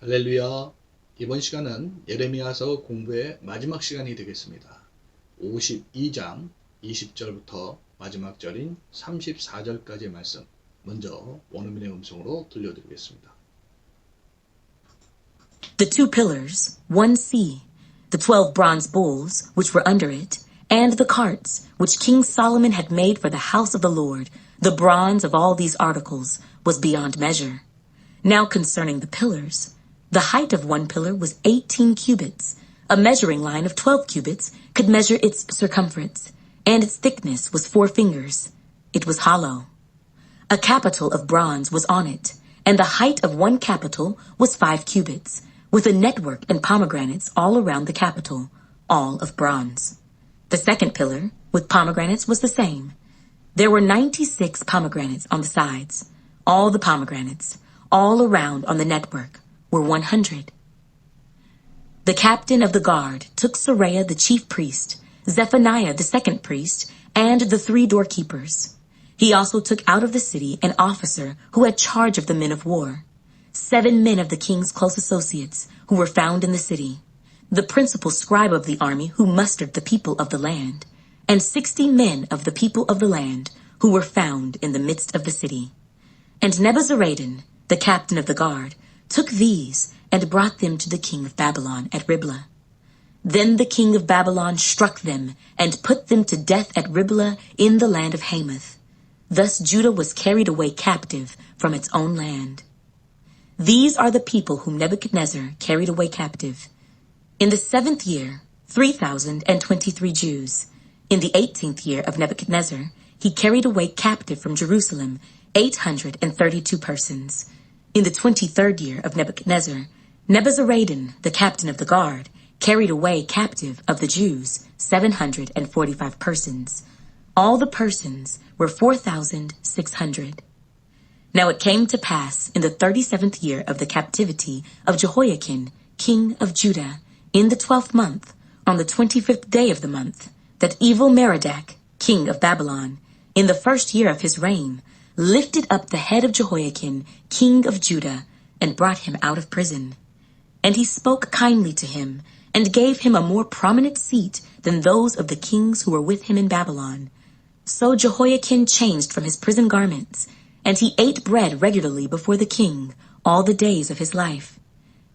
할렐루야. 이번 시간은 예레미야서 공부의 마지막 시간이 되겠습니다. 52장 20절부터 마지막 절인 34절까지의 말씀. 먼저 원어민의 음성으로 들려드리겠습니다. The two pillars, one sea, the twelve bronze bulls, which were under it, and the carts, which King Solomon had made for the house of the Lord, the bronze of all these articles, was beyond measure. Now concerning the pillars, the height of one pillar was eighteen cubits. A measuring line of twelve cubits could measure its circumference, and its thickness was four fingers. It was hollow. A capital of bronze was on it, and the height of one capital was five cubits, with a network and pomegranates all around the capital, all of bronze. The second pillar, with pomegranates, was the same. There were ninety-six pomegranates on the sides. All the pomegranates, all around on the network, were one hundred. The captain of the guard took Sariah the chief priest, Zephaniah the second priest, and the three doorkeepers. He also took out of the city an officer who had charge of the men of war, seven men of the king's close associates who were found in the city, the principal scribe of the army who mustered the people of the land, and sixty men of the people of the land who were found in the midst of the city. And Nebuzaradan, the captain of the guard, took these and brought them to the king of Babylon at Riblah. Then the king of Babylon struck them and put them to death at Riblah in the land of Hamath. Thus Judah was carried away captive from its own land. These are the people whom Nebuchadnezzar carried away captive. In the seventh year, 3,023 Jews. In the eighteenth year of Nebuchadnezzar, he carried away captive from Jerusalem 832 persons. In the twenty-third year of Nebuchadnezzar, Nebuzaradan, the captain of the guard, carried away captive of the Jews 745 persons. All the persons were 4,600. Now it came to pass in the thirty-seventh year of the captivity of Jehoiakim, king of Judah, in the twelfth month, on the twenty-fifth day of the month, that evil Merodach, king of Babylon, in the first year of his reign, lifted up the head of Jehoiakim, king of Judah, and brought him out of prison. And he spoke kindly to him, and gave him a more prominent seat than those of the kings who were with him in Babylon. So Jehoiakim changed from his prison garments, and he ate bread regularly before the king all the days of his life.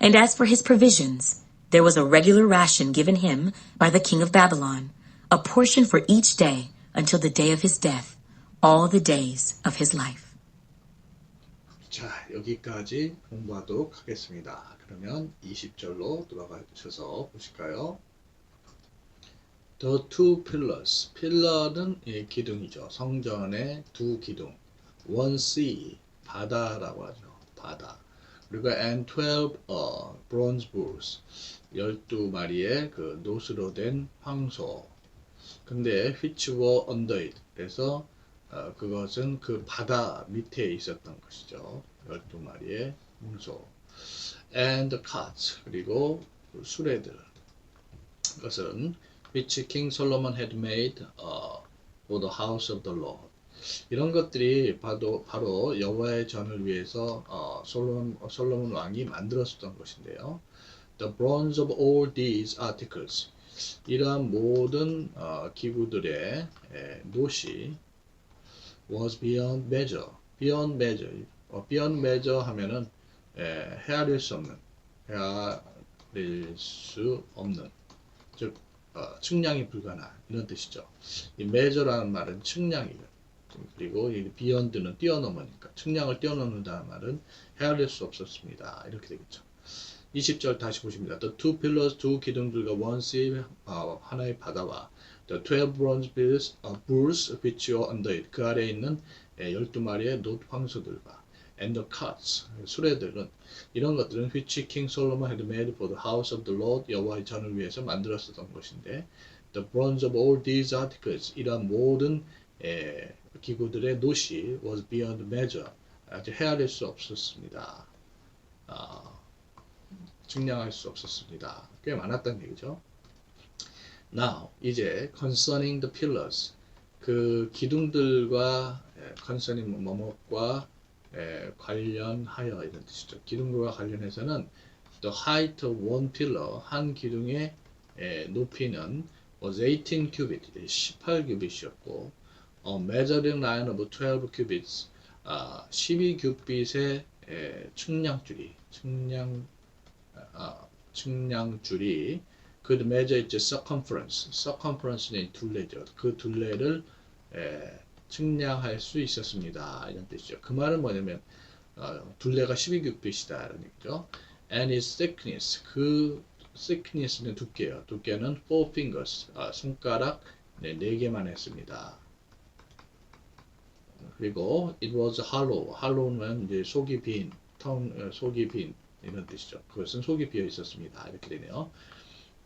And as for his provisions, there was a regular ration given him by the king of Babylon, a portion for each day until the day of his death, all the days of his life. 자, 여기까지 공부하도록 하겠습니다. 그러면 20절로 들어가 주셔서 보실까요? The two pillars. 필러는 예, 기둥이죠. 성전의 두 기둥. One sea, 바다라고 하죠. 바다. 그리고 and 12 어, bronze bulls. 12마리의 그 노스로 된 황소. 근데 which were under it. 그래서 어, 그것은 그 바다 밑에 있었던 것이죠. 12마리의 황소. and carts. 그리고 그 수레들. 그것은 which King Solomon had made uh, for the house of the Lord. 이런 것들이 바로, 바로 여호와의 전을 위해서 어, 솔로몬, 솔로몬 왕이 만들었었던 것인데요. The bronze of all these articles. 이러한 모든 어, 기구들의 에, 노시 was beyond measure. beyond measure. 어, beyond measure 하면은 에, 헤아릴 수 없는, 헤아릴 수 없는, 즉 어, 측량이 불가능한 이런 뜻이죠. 이 measure라는 말은 측량이거든요. 그리고 이 beyond는 뛰어넘으니까 측량을 뛰어넘는다는 말은 헤아릴 수 없었습니다. 이렇게 되겠죠. 20절 다시 보십니다. The two pillars, 두 기둥들과 one sea, 어, 하나의 바다와 the twelve bronze bulls, 어, bulls which were under it, 그 아래에 있는 예, 12마리의 놋 황소들과 and the carts, 수레들은 이런 것들은 which King Solomon had made for the house of the Lord, 여호와의 전을 위해서 만들었었던 것인데 the bronze of all these articles, 이러한 모든 예, 기구들의 노시 was beyond measure, 아주 헤아릴 수 없었습니다. 아, 측량할 수 없었습니다. 꽤 많았던 얘기죠. Now, 이제 concerning the pillars, 그 기둥들과 예, concerning 뭐뭐과 에, 관련하여 이런 뜻이죠. 기둥과 관련해서는 the height of one pillar 한 기둥의 에, 높이는 was 18 cubit 18 큐빗이었고 어, measuring line of 12 cubits 아, 12 큐빗의 에, 측량줄이 측량 아, 측량줄이 could measure its circumference circumference는 둘레죠. 그 둘레를 에, 측량할 수 있었습니다. 이런 뜻이죠. 그 말은 뭐냐면 어, 둘레가 12큐빗이다 이런 얘기죠. And its thickness 그 thickness는 두께요. 두께는 four fingers 아, 손가락 네, 네 개만 했습니다. 그리고 it was hollow. hollow는 이제 속이 빈, 텅 어, 속이 빈 이런 뜻이죠. 그것은 속이 비어 있었습니다. 이렇게 되네요.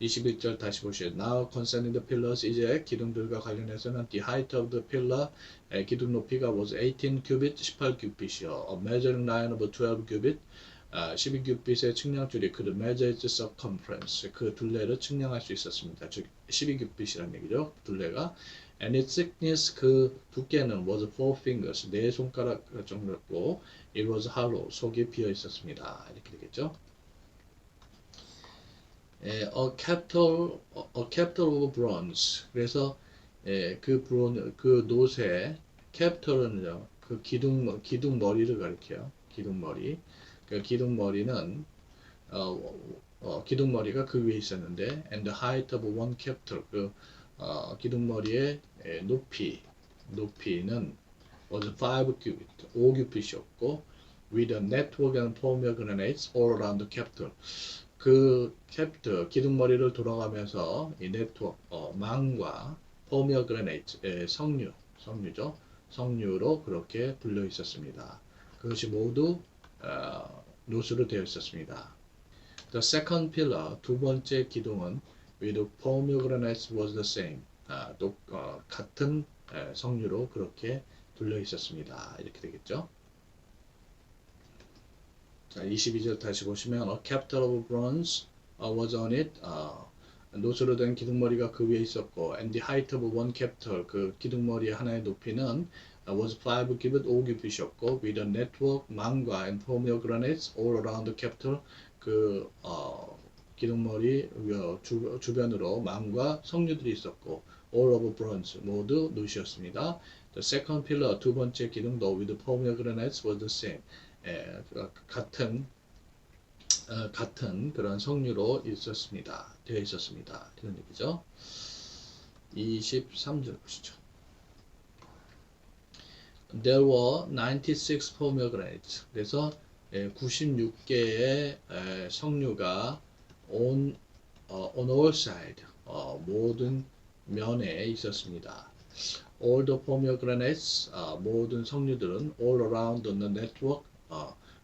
21절 다시 보시죠. Now concerning the pillars 이제 기둥들과 관련해서는 the height of the pillar 에, 기둥 높이가 was 18 cubit 18 cubit이요. A measuring line of 12 cubit 아, 12규빗의 측량줄이 그 measure its circumference 그 둘레를 측량할 수 있었습니다. 즉 12규빗이라는 얘기죠. 둘레가 and its thickness 그 두께는 was four fingers 네 손가락 정도였고 it was hollow 속이 비어 있었습니다. 이렇게 되겠죠. 에, a capital a capital of bronze 그래서 에, 그 브론 그 노새 capital은요 그 기둥 기둥 머리를 가리켜요. 기둥 머리 그 기둥 머리는 어, 어, 기둥 머리가 그 위에 있었는데 and the height of one capital 그 어, 기둥 머리의 에, 높이 높이는 was 5 cubit 5 cubit이었고 with a network and pomegranates all around the capital 그 캡트 기둥 머리를 돌아가면서 이 네트워크 어, 망과 포미어 그레네이트 의 석류 석류죠 석류로 그렇게 불려 있었습니다. 그것이 모두 어, 노수로 되어 있었습니다. The second pillar 두 번째 기둥은 with pomegranates was the same 아, 또 어, 같은 에, 석류로 그렇게 둘려 있었습니다. 이렇게 되겠죠. 자, 22절 다시 보시면 a capital of bronze uh, was on it. 어, 노수로 된 기둥머리가 그 위에 있었고 and the height of one capital 그 기둥머리의 하나의 높이는 uh, was 5 cubit 5 cubit이었고 with a network 망과 and pomegranates all around the capital 그 어, 기둥머리 어, 주, 주변으로 망과 석류들이 있었고 all of bronze 모두 노시였습니다. The second pillar 두 번째 기둥도 with pomegranates was the same. 예, 어, 같은 어, 같은 그런 석류로 있었습니다. 되어 있었습니다. 이런 얘기죠. 23절 보시죠. There were 96 pomegranates. 그래서 96개의 석류가 on, 어, on all side, 어, 모든 면에 있었습니다. All the pomegranates, 어, 모든 석류들은 all around the network, 어,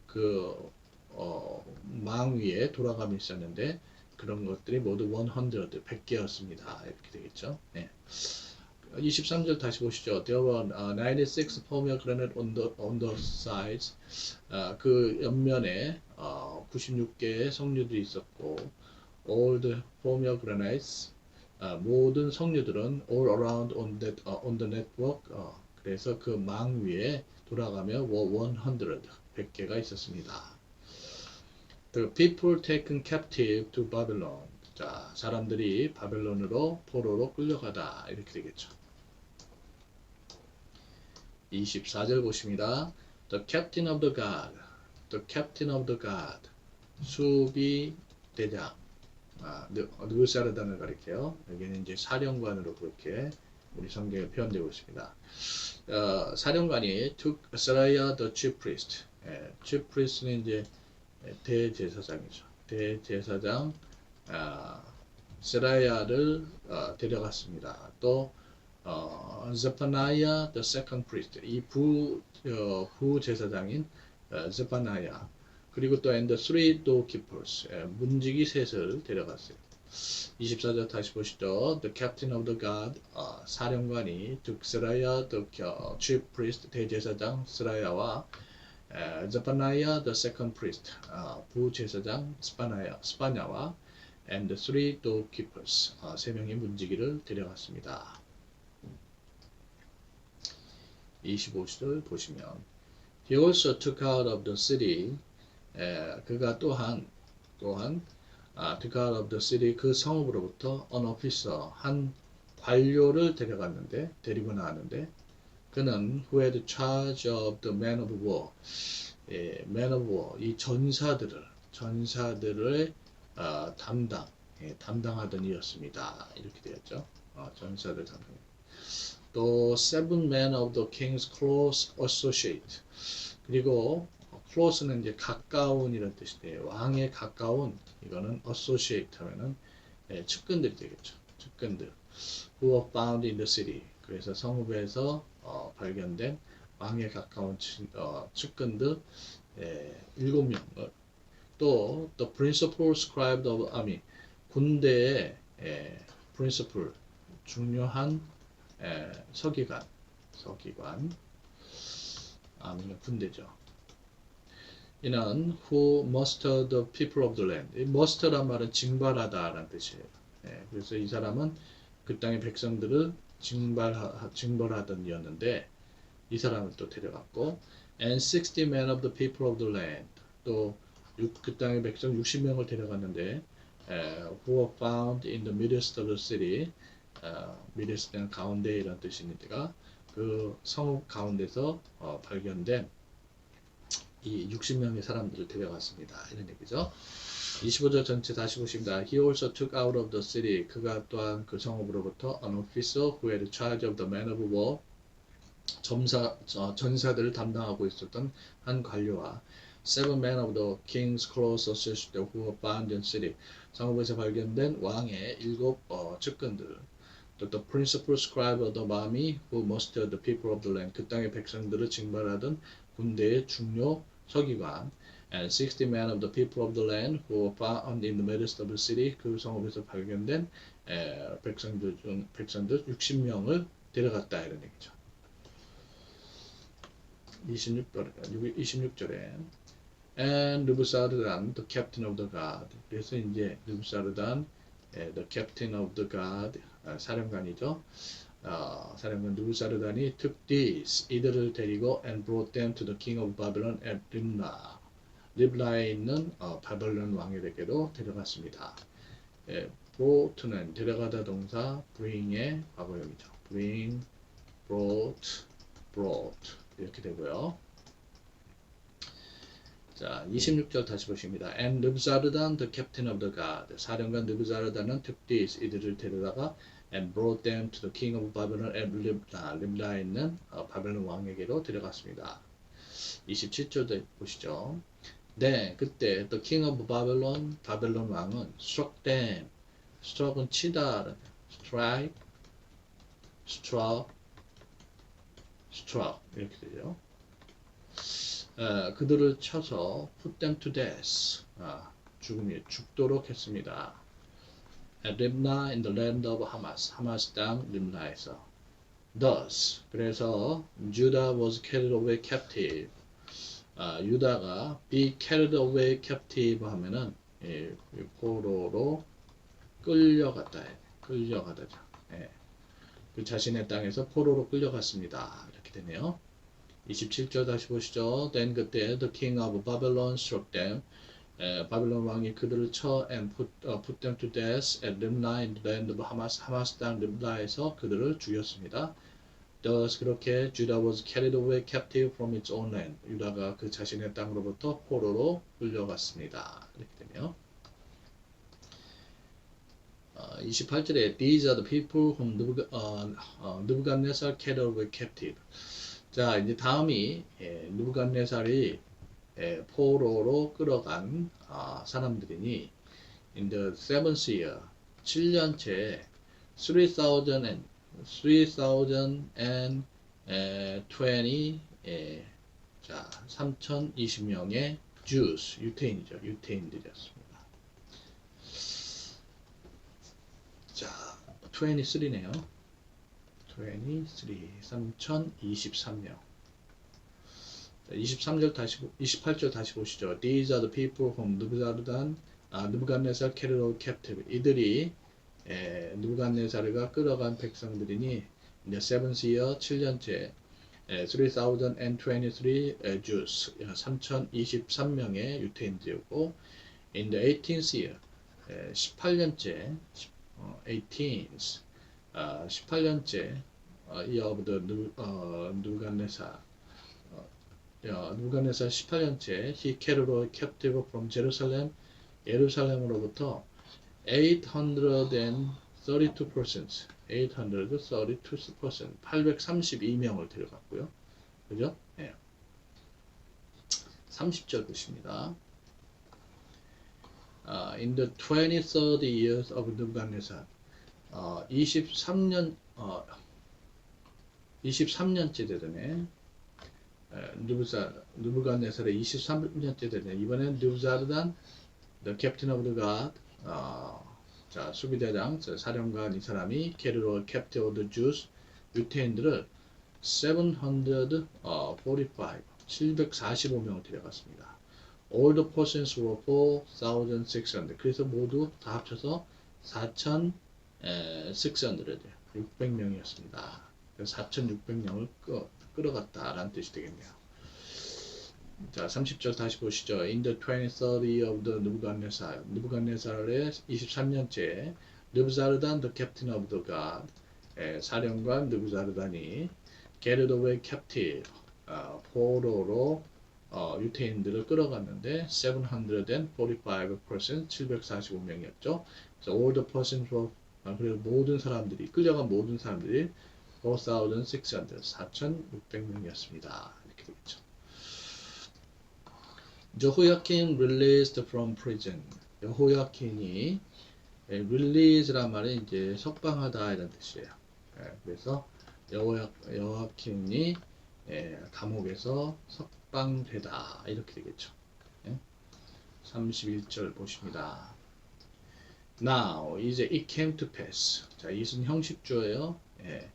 그, 어, 망 위에 돌아가며 있었는데, 그런 것들이 모두 100, 100개였습니다. 이렇게 되겠죠. 네. 23절 다시 보시죠. There were uh, 96 pomegranate on the, on the sides. 아, 그 옆면에 어, 96개의 석류들이 있었고, all the pomegranates, 아, 모든 석류들은 all around on, that, 어, on the network. 어, 그래서 그 망 위에 돌아가며 were 100, 100개가 있었습니다. The people taken captive to Babylon. 자, 사람들이 바벨론으로 포로로 끌려가다 이렇게 되겠죠. 24절 보십니다. The captain of the guard. The captain of the guard. 수비 대장. 아, 느사르단을 가리켜요. 여기는 이제 사령관으로 그렇게 우리 성경에 표현되고 있습니다. 어, 사령관이 took Saraiah the chief priest. 예, chief priest는 이제 대제사장이죠. 대제사장 아, 세라야를 어, 데려갔습니다. 또 어, 제파나야 the second priest 이부 어, 부제사장인 어, 제파나야 그리고 또 and the three doorkeepers 예, 문지기 셋을 데려갔어요. 24절 다시 보시죠. The captain of the guard 어, 사령관이 즉 세라야 the 어, chief priest 대제사장 세라야와 제파나야 the second priest 어, 부제사장 스파나야 스파냐와 and the three doorkeepers 어, 세 명의 문지기를 데려갔습니다. 25절 보시면 He also took out of the city. 에, 그가 또한 또한 아, took out of the city 그 성읍으로부터 an officer 한 관료를 데려갔는데 데리고 나왔는데 그는 who had charge of the man of war, 예, man of war 이 전사들을 전사들을 어, 담당 예, 담당하던 이였습니다. 이렇게 되었죠. 어, 전사들 담당. 또 seven men of the king's close associate 그리고 close는 이제 가까운 이런 뜻인데 왕에 가까운 이거는 associate 하면은 예, 측근들이 되겠죠. 측근들 who were found in the city 그래서 성읍에서 어, 발견된 왕에 가까운 치- 어, 측근들 예, 일곱 명. 어, 또 the principal scribe of army 군대의 예, principal 중요한 예, 서기관 서기관 아니면 군대죠. 이는 who muster the people of the land. 이 muster란 말은 징발하다라는 뜻이에요. 예, 그래서 이 사람은 그 땅의 백성들을 징발하, 징벌하던 이었는데 이 사람을 또 데려갔고 and 60 men of the people of the land 또그 땅의 백성 60명을 데려갔는데 에, who were found in the midst of the city 어, midst는 가운데 이런 뜻이니까 그 성읍 가운데서 어, 발견된 이 60명의 사람들을 데려갔습니다. 이런 얘기죠. 25절 전체 다시 보십니다. He also took out of the city. 그가 또한 그 성읍으로부터 an officer who had charge of the man of war. 점사, 어, 전사들을 담당하고 있었던 한 관료와 seven men of the king's close associates who were found in city. 성읍에서 발견된 왕의 일곱 어, 측근들. 또 the principal scribe of the army who mustered the people of the land. 그 땅의 백성들을 징발하던 군대의 중요 서기관. And 60 men of the people of the land who were found in the midst of the city 그 성읍에서 발견된 에, 백성들 중 백성들 60명을 데려갔다 이런 얘기죠. 26절 26절에 and 느부사르단 the captain of the guard 그래서 이제 느부사르단 에, the captain of the guard 아, 사령관이죠. 어, 사령관 느부사르단이 took these 이들을 데리고 and brought them to the king of Babylon at Rimna 리블라에 있는 어, 바벨론 왕에게로 데려갔습니다. 예, brought는 데려가다 동사 bring의 과거형이죠. bring, brought, brought 이렇게 되고요. 자, 26절 다시 보십니다. And 느부자르단 the captain of the guard 사령관 느부자르단은 took these 이들을 데려다가 and brought them to the king of Babylon at Libna 림라에 있는 어, 바벨론 왕에게로 데려갔습니다. 27절 보시죠. 네, 그때 the king of Babylon, 바벨론 왕은 struck them. struck은 치다, strike, struck, struck 이렇게 되죠. 어, 그들을 쳐서 put them to death. 아, 죽음이 죽도록 했습니다. Libna in the land of Hamas, 하마스 땅 림나에서. Thus, 그래서 Judah was carried away captive. 아, 유다가 be carried away captive 하면은 예, 포로로 끌려갔다. 해. 끌려가다죠. 예. 그 자신의 땅에서 포로로 끌려갔습니다. 이렇게 되네요. 27절 다시 보시죠. Then 그때 the king of Babylon struck them. 에, 바벨론 왕이 그들을 쳐 and put, 어, put them to death at Rimna in the land of Hamas. 하마스 땅 림라에서 그들을 죽였습니다. Thus 그렇게 Judah was carried away captive from its own land. 유다가 그 자신의 땅으로부터 포로로 끌려갔습니다. 이렇게 되네요. 어, 28절에 These are the people whom 어, 어, 느부갓네살 carried away captive. 자 이제 다음이 예, 느부갓네살이 예, 포로로 끌어간 아, 사람들이니 in the seventh year 7년째 3000 and 3020 예, 자 3020명의 Jews 유태인이죠 유태인들이었습니다. 자 23네요. 23, 3023명. 23절 다시, 보- 28절 다시 보시죠. These are the people whom 느부자르단, 아, carried captive. 이들이, 에, 느부갓네살가 끌어간 백성들이니, 이제 seventh year, 7년째, 예, 3023 예, Jews 3023명의 유태인들이었고 in the 18th year 예, 18년째 어, 18th 아, 18년째 어, year of the 누, 어, 누간네사 어, 야, 누간네사 18년째 he carried captive from Jerusalem 예루살렘으로부터 832 persons 832 persons 832명을 데려갔고요. 그죠? 예. 30절 보십니다. 아, in the 23rd years of Nebuchadnezzar 어, 23년 어, 23년째 되더네. 누부사 누부갓네살의 23년째 되네. 이번엔 누부자르단 the captain of the guard 어, 자 수비대장 저 사령관 이 사람이 of the Jews 유태인들을 745 745명을 데려갔습니다. All the persons were 4,600. 그래서 모두 다 합쳐서 4,600, 600명이었습니다. 4,600명을 끌, 끌어갔다라는 뜻이 되겠네요. 자, 30절 다시 보시죠. In the 23rd year of the Nebuchadnezzar, 느부갓네살의 23년째, 느부자르단 the captain of the guard, 예, 사령관 느부자르단이 carried away captive, 어, 포로로 어, 유태인들을 끌어갔는데 745 persons, 745명이었죠. 그래서 all the persons were 아, 그리고 모든 사람들이 끌려간 모든 사람들이 4,600, 4,600명이었습니다. 이렇게 되겠죠. 여호야킨 released from prison. 여호야킨이 예, release란 말은 이제 석방하다 이런 뜻이에요. 예, 그래서 여호야 여호야킨이 예, 감옥에서 석방되다 이렇게 되겠죠. 예? 31절 보십니다. Now 이제 it came to pass. 자, 이것은 형식주예요. 예.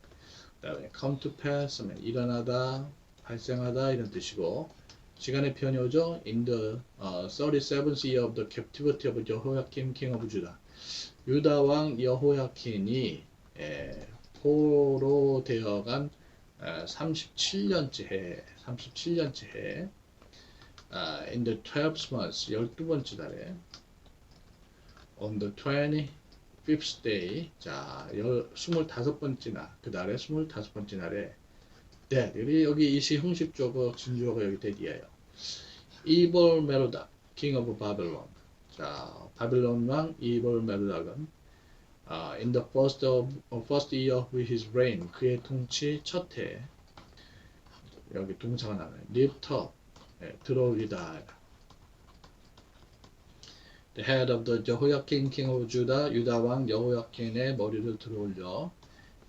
그다음에 come to pass 하면 일어나다, 발생하다 이런 뜻이고 시간의 표현이 오죠. In the uh, 37th year of the captivity of Jehoiakim king of Judah. 유다 왕 여호야킨이 예, 포로 되어간 37년째 해, 37년째 해, 아, in the 12th month, 12번째 달에, on the 25th day, 자, 25번째 날, 그 달에 25번째 날에, that, 여기, 여기 이시 형식주어고 진주어가 여기 that이에요. 이볼 메로닥, king of Babylon. 자, 바빌론 왕 이볼 메로닥은 아, in the first of uh, first year of his reign 그의 통치 첫해 여기 동사가 나와요. lift up 예, 들어올리다. The head of the Jehoiakim king of Judah 유다 왕 여호야킨의 머리를 들어올려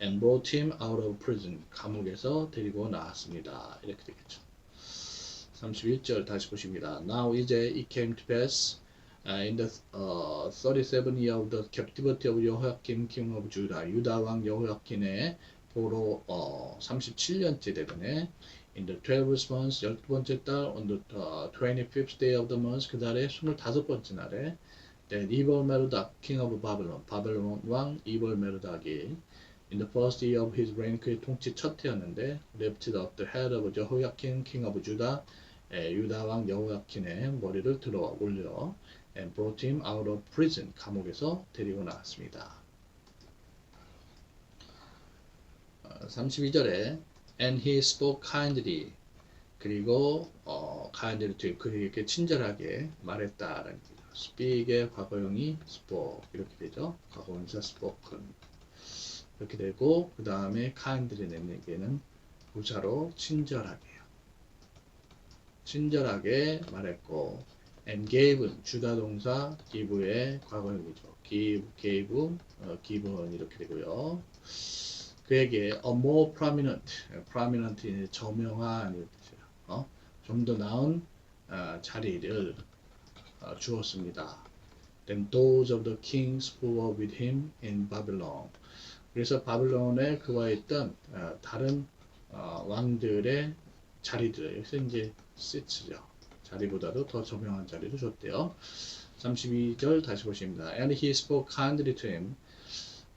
and brought him out of prison 감옥에서 데리고 나왔습니다. 이렇게 되겠죠. 31절 다시 보십니다. Now 이제 it came to pass uh, in the uh, 37 year of the captivity of Jehoiakim king of Judah 유다 왕 여호야킨의 보로 어, 37년째 되더네 in the 12th month 12번째 달 on the uh, 25th day of the month 그 달에 25번째 날에 that evil Merodach king of Babylon 바벨론 왕 evil 메로닥이 in the first year of his reign 그의 통치 첫 해였는데 lifted up the head of Jehoiakim king of Judah 에, 유다 왕 여호야킨의 머리를 들어 올려 and brought him out of prison 감옥에서 데리고 나왔습니다. 어, 32절에 and he spoke kindly 그리고 어, kindly to 그에게 친절하게 말했다라는 거죠. speak의 과거형이 spoke 이렇게 되죠. 과거분사 spoken 이렇게 되고 그 다음에 kindly는 부사로 친절하게요. 친절하게 말했고 and gave는 주다 동사 give의 과거형이죠. give, gave, 어, given 이렇게 되고요. 그에게 a more prominent, prominent 저명한 이런 뜻이에요. 어? 좀더 나은 어, 자리를 어, 주었습니다. Than those of the kings who were with him in Babylon. 그래서 바빌론에 그와 있던 어, 다른 어, 왕들의 자리들, 여기서 이제 시츠죠. 자리보다도 더 저명한 자리를 줬대요. 32절 다시 보십니다. And he spoke kindly to him.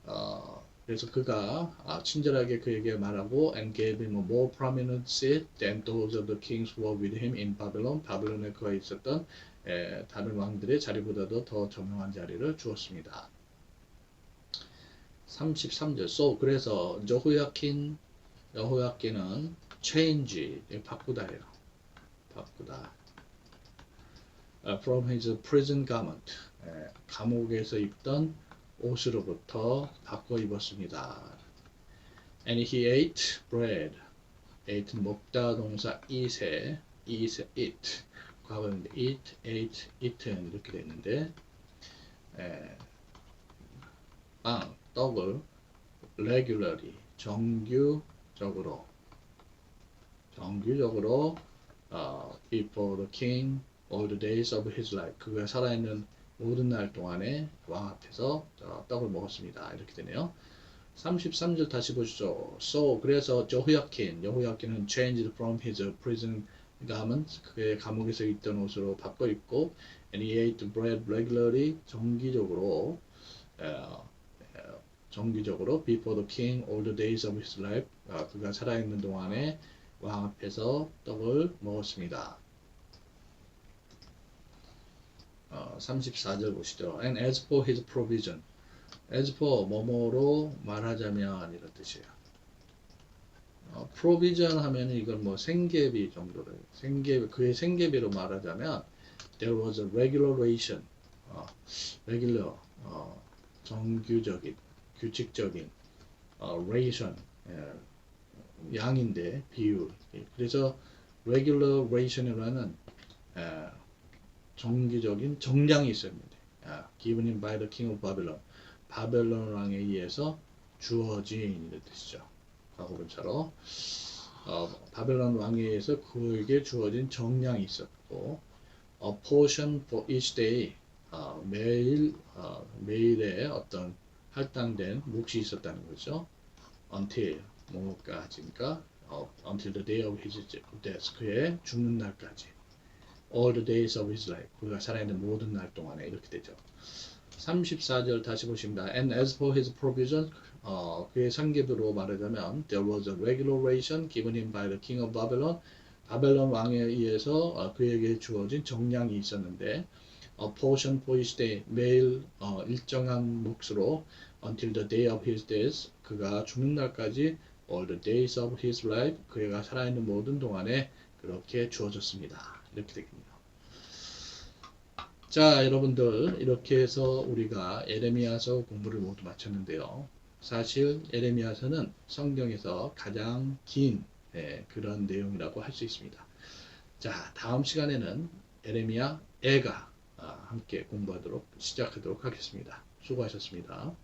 어, 그래서 그가 아, 친절하게 그에게 말하고 and gave him a more prominent seat than those of the kings who were with him in Babylon. 바벨론에 그가 있었던 에, 다른 왕들의 자리보다도 더 저명한 자리를 주었습니다. 33절. So 그래서 여호야킨 여호야킨은 change 바꾸다예요. 바꾸다. 어, from his prison garment 에, 감옥에서 입던 옷으로부터 바꿔 입었습니다. And he ate bread. ate 먹다 동사 eat에 eat eat 과거인데 eat ate eaten 이렇게 되는데 떡을 regularly 정규적으로 정규적으로 어, before the king all the days of his life 그가 살아있는 모든 날 동안에 왕 앞에서 어, 떡을 먹었습니다. 이렇게 되네요. 33절 다시 보시죠. So 그래서 여호야킨 여호야킨은 changed from his prison garment 그의 감옥에서 입던 옷으로 바꿔 입고 and he ate bread regularly 정기적으로 어, 어, 정기적으로 before the king all the days of his life 어, 그가 살아있는 동안에 왕 앞에서 떡을 먹었습니다. 어, 34절 보시죠. And as for his provision, as for 뭐뭐로 말하자면 이런 뜻이에요. 어, provision 하면 이건 뭐 생계비 정도를 생계 그의 생계비로 말하자면 there was a regular ration, 어, regular 어, 정규적인 규칙적인 어, ration 예, 양인데 비율 예, 그래서 regular ration이라는 에, 정기적인 정량이 있습니다. 아, given by the king of Babylon. 바벨론 왕에 의해서 주어진 뜻이죠. 과거분사로 어, 바벨론 왕에 의해서 그에게 주어진 정량이 있었고 a portion for each day 어, 매일 어, 매일의 어떤 할당된 몫이 있었다는 거죠. until 뭐까지니까 어, until the day of his death 그의 죽는 날까지 all the days of his life. 그가 살아있는 모든 날 동안에 이렇게 되죠. 34절 다시 보십니다. And as for his provision, 어, 그의 상계비로 말하자면 there was a regular ration given him by the king of Babylon. 바벨론 왕에 의해서 어, 그에게 주어진 정량이 있었는데 a portion for each day 매일 어, 일정한 몫으로 until the day of his death 그가 죽는 날까지 all the days of his life 그가 살아있는 모든 동안에 그렇게 주어졌습니다. 이렇게 되겠네요. 자, 여러분들 이렇게 해서 우리가 에레미야서 공부를 모두 마쳤는데요. 사실 에레미야서는 성경에서 가장 긴 예, 그런 내용이라고 할 수 있습니다. 자, 다음 시간에는 에레미야 애가 아, 함께 공부하도록 시작하도록 하겠습니다. 수고하셨습니다.